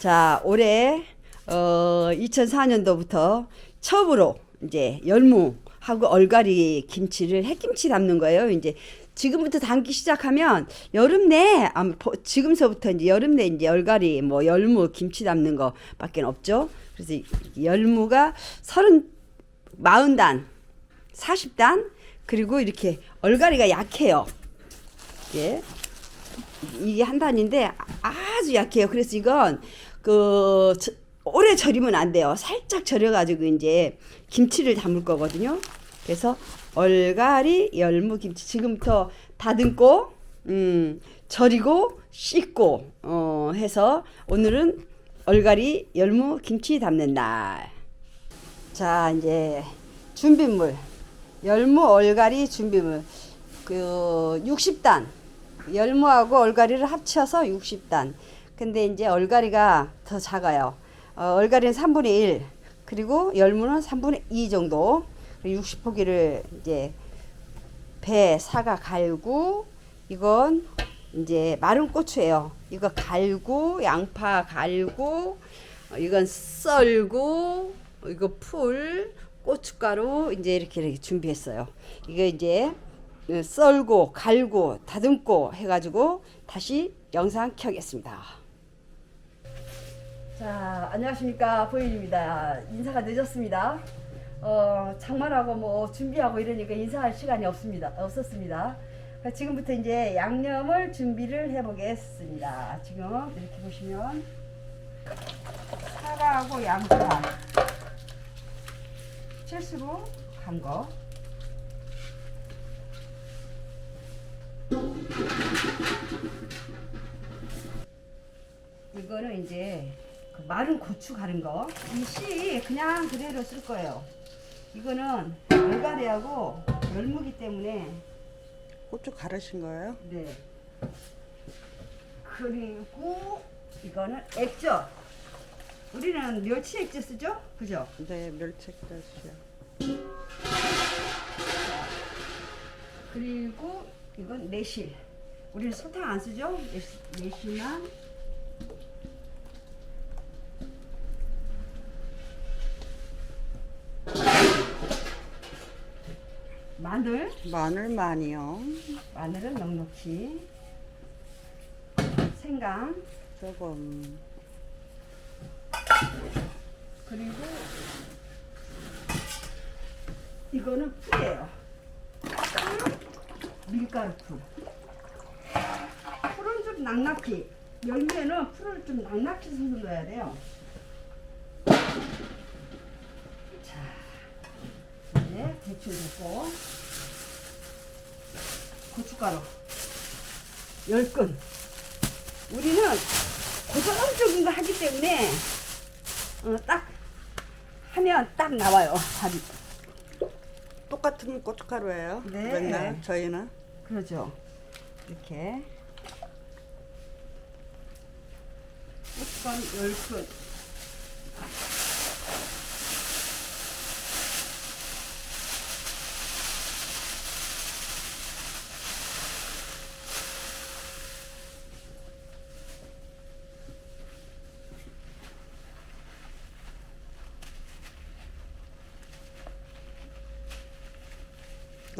자, 올해 어 2004년도부터 처음으로 이제 열무하고 얼갈이 김치를 햇김치 담는 거예요. 이제 지금부터 담기 시작하면 여름 내 아마 보- 지금서부터 이제 여름 내 이제 얼갈이 뭐 열무 김치 담는 거밖에 없죠. 그래서 열무가 서른 마흔 단, 사십 단 그리고 이렇게 얼갈이가 약해요. 예. 이게 한 단인데 아- 아주 약해요. 그래서 이건 그 저- 오래 절이면 안 돼요. 살짝 절여가지고 이제 김치를 담을 거거든요. 그래서 얼갈이 열무 김치 지금부터 다듬고 음 절이고 씻고 어 해서 오늘은 얼갈이 열무 김치 담는 날. 자 이제 준비물 열무 얼갈이 준비물 그 60단 열무하고 얼갈이를 합쳐서 60단 근데 이제 얼갈이가 더 작아요 어, 얼갈이는 3분의 1 그리고 열무는 3분의 2 정도 60포기를 이제 배 사가 갈고 이건 이제 마른 고추예요. 이거 갈고 양파 갈고 어, 이건 썰고 이거 풀 고춧가루 이제 이렇게, 이렇게 준비했어요. 이거 이제 어, 썰고 갈고 다듬고 해가지고 다시 영상 켜겠습니다. 자, 안녕하십니까. 보인입니다. 인사가 늦었습니다. 어, 장만하고 뭐 준비하고 이러니까 인사할 시간이 없습니다. 없었습니다. 지금부터 이제 양념을 준비를 해보겠습니다. 지금 이렇게 보시면 사과하고 양파 채수로 간 거. 이거는 이제 그 마른 고추 가른 거. 이 씨 그냥 그대로 쓸 거예요. 이거는 얼갈이하고 열무기 때문에 고추 가르신 거예요? 네. 그리고 이거는 액젓. 우리는 멸치 액젓 쓰죠? 그죠? 네, 멸치액젓이요. 그리고 이건 매실. 우리는 설탕 안 쓰죠? 매실만. 마늘. 많이요. 마늘은 넉넉히. 생강. 조금 그리고 이거는 풀이에요. 풀, 밀가루 풀. 풀은 좀 낭낙히. 열무에는 풀을 좀 낭낙히 써서 넣어야 돼요. 자, 이제 대충 됐고. 고춧가루. 열 근. 우리는 고정적인 거 하기 때문에 어, 딱 하면 딱 나와요 밥이 똑같은 고춧가루예요. 네. 맨날 저희는 그러죠 이렇게 꽃건 열끝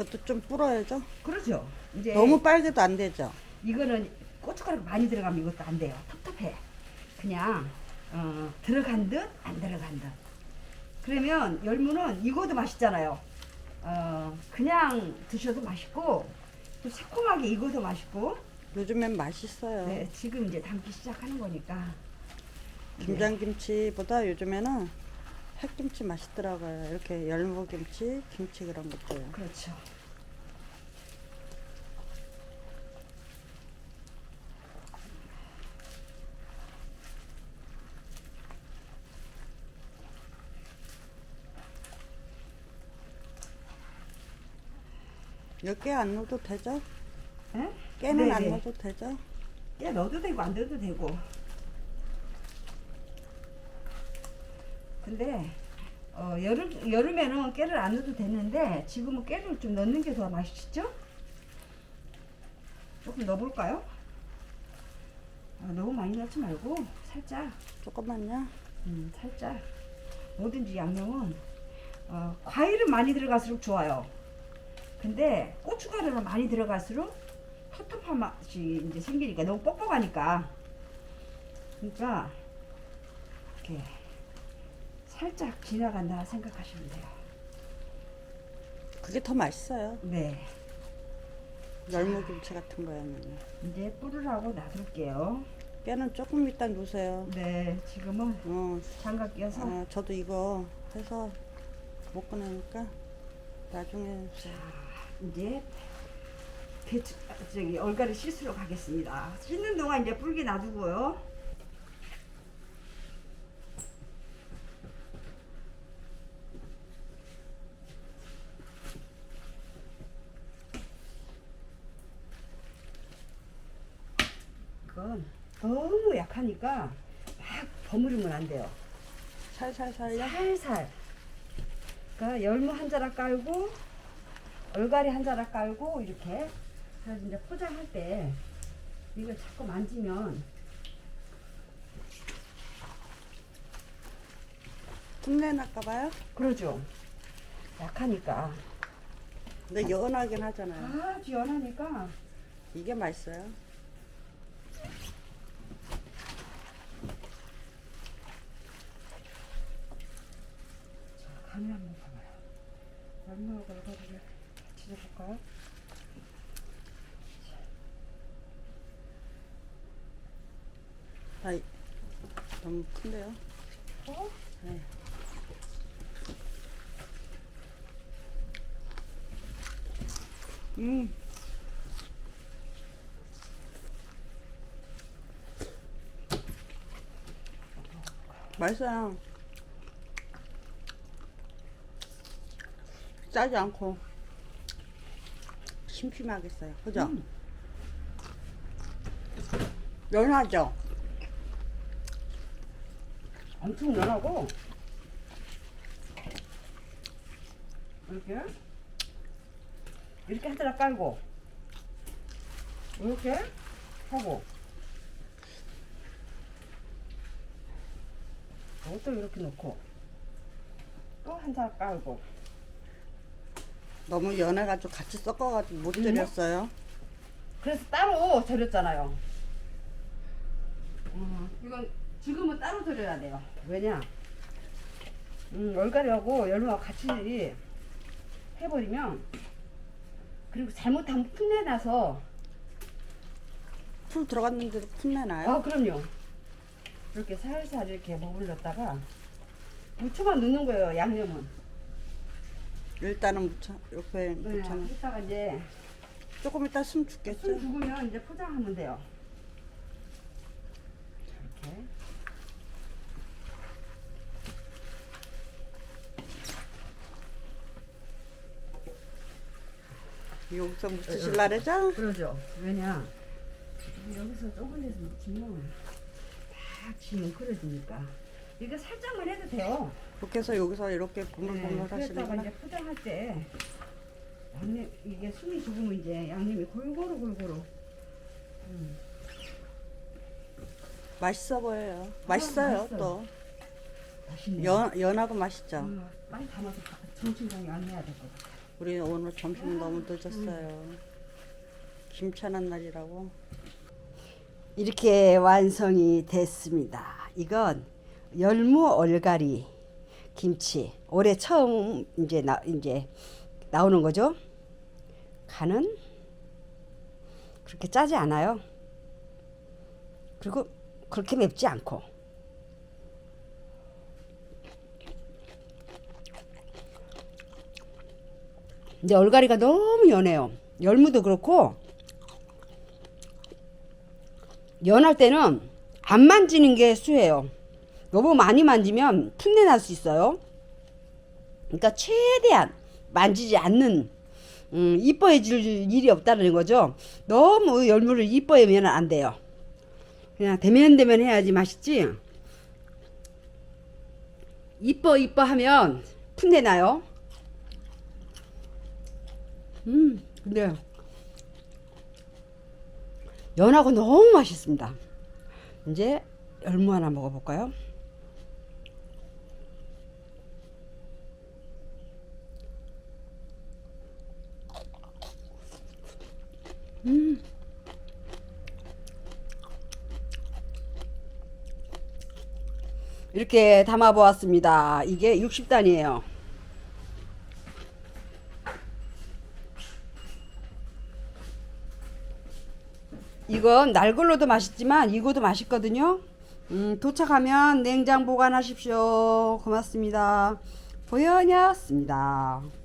이것도 좀 불어야죠. 그렇죠. 이제 너무 빨개도 안 되죠. 이거는 고춧가루가 많이 들어가면 이것도 안 돼요. 텁텁해. 그냥 어, 들어간 듯 안 들어간 듯. 그러면 열무는 익어도 맛있잖아요. 어, 그냥 드셔도 맛있고 또 새콤하게 익어도 맛있고. 요즘엔 맛있어요. 네, 지금 이제 담기 시작하는 거니까. 김장김치보다 요즘에는 햇김치 맛있더라고요. 이렇게 열무김치, 김치 그런 것도요. 그렇죠. 몇 개 안 넣어도 되죠? 예? 깨는 안 네네. 넣어도 되죠? 깨 넣어도 되고 안 넣어도 되고. 근데 어, 여름 여름에는 깨를 안 넣어도 되는데 지금은 깨를 좀 넣는 게 더 맛있죠? 조금 넣어볼까요? 아, 너무 많이 넣지 말고 살짝 조금만요. 음, 살짝 뭐든지 양념은 어, 과일은 많이 들어갈수록 좋아요. 근데 고춧가루는 많이 들어갈수록 텁텁한 맛이 이제 생기니까 너무 뻑뻑하니까 그러니까 이렇게 살짝 지나간다 생각하시면 돼요. 그게 더 맛있어요. 네, 열무김치 같은 거였는데. 이제 뿌르라고 놔둘게요. 깨는 조금 이따 놓으세요. 네, 지금은 어, 장갑 껴서 아, 저도 이거 해서 못 꺼내니까 나중에 이제 배추 저기 얼갈이 씻으러 가겠습니다. 씻는 동안 이제 불기 놔두고요. 그건 너무 약하니까 막 버무리면 안 돼요. 살살살요. 살살. 그러니까 열무 한 자락 깔고 얼갈이 한 자락 깔고 이렇게 그래서 이제 포장할 때 이걸 자꾸 만지면 흉내 날까봐요. 그러죠. 약하니까 근데 연하긴 하잖아요. 아주 연하니까 이게 맛있어요. 자, 간을 한번 봐봐요. 열무하고 얼갈이를 같이 넣어볼까요? 아, 이- 너무 큰데요. 어? 네. 음. 맛있어요. 짜지 않고 심심하겠어요. 그죠? 음. 연하죠? 엄청 연하고 이렇게 이렇게 한 자락 깔고 이렇게 하고 이것도 이렇게 놓고 또한 자락 깔고 너무 연해가지고 같이 섞어가지고 못 드렸어요. 그래서 따로 절였잖아요. 어, 이건 지금은 따로 절여야 돼요. 왜냐? 음, 얼갈이하고 열무하고 같이 해버리면 그리고 잘못하면 풋내 나서 풀 들어갔는데도 풋내 나요? 아 그럼요. 이렇게 살살 이렇게 머물렀다가 무초만 넣는 거예요. 양념은. 일단은 묻혀, 옆에 네, 묻혀놔. 이따가 이제 조금 이따 숨숨 죽겠죠? 죽으면 이제 포장하면 돼요. 이렇게. 여기서 묻히실라 그러죠? 그러죠. 왜냐? 여기서 좁은 데서 묻히면 딱 지면 그려지니까. 이거 살짝만 해도 돼요. 해서 여기서 이렇게 네, 보물보물 그랬다가 하시는구나. 이제 포장할 때 양념 이게 숨이 죽으면 이제 양념이 골고루 골고루. 음. 맛있어 보여요. 맛있어요, 맛있어요. 또. 맛있네요. 연, 연하고 맛있죠? 음, 빨리 담아서 정신장이 안 해야 될 것 같아. 우리 오늘 점심 너무 늦었어요. 김치하는 날이라고. 이렇게 완성이 됐습니다. 이건 열무 얼갈이 김치. 올해 처음 이제 나 이제 나오는 거죠. 간은 그렇게 짜지 않아요. 그리고 그렇게 맵지 않고. 근데 얼갈이가 너무 연해요. 열무도 그렇고 연할 때는 안 만지는 게 수예요. 너무 많이 만지면 풋내 날 수 있어요. 그러니까 최대한 만지지 않는 음, 이뻐해질 일이 없다는 거죠. 너무 열무를 이뻐하면 안 돼요. 그냥 대면대면 해야지 맛있지. 이뻐 이뻐 하면 풋내 나요. 음, 근데 연하고 너무 맛있습니다. 이제 열무 하나 먹어볼까요? 음. 이렇게 담아 보았습니다. 이게 60단이에요. 이건 날 걸로도 맛있지만 이거도 맛있거든요. 음, 도착하면 냉장 보관하십시오. 고맙습니다. 보현이었습니다.